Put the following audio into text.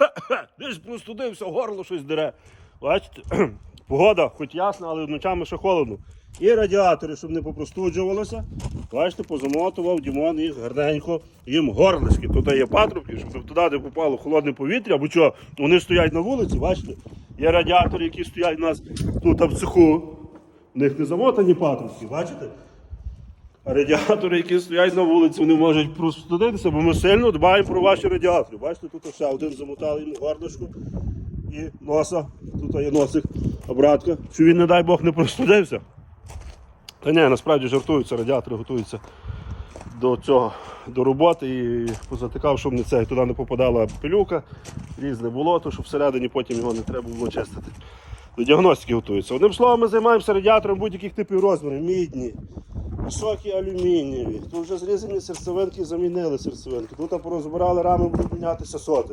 Десь простудився, горло щось дере. Бачите, погода, хоч ясна, але ночами ще холодно. І радіатори, щоб не попростуджувалося. Бачите, позамотував Дімон їх гарненько, їм горлишки. Тут є патрубки, щоб туди не попало холодне повітря, бо що, вони стоять на вулиці, бачите? Є радіатори, які стоять у нас тут в цеху. У них не замотані патрубки, бачите? Радіатори, які стоять на вулиці, вони можуть простудитися, бо ми сильно дбаємо про ваші радіатори. Бачите, тут ще один замотали горлишко і носа. Тут є носик обратка, що він, не дай Бог, не простудився. Та ні, насправді жартуються, радіатори готуються до цього, до роботи і позатикав, щоб не це, туди не попадала пилюка, різне болото, щоб всередині потім його не треба було чистити. До діагностики готуються. Одним словом, ми займаємося радіатором будь-яких типів розмірів, мідні, високі алюмінієві. Тут вже зрізані серцевинки замінили серцевинки. Тут порозбирали рами, будуть мінятися соти.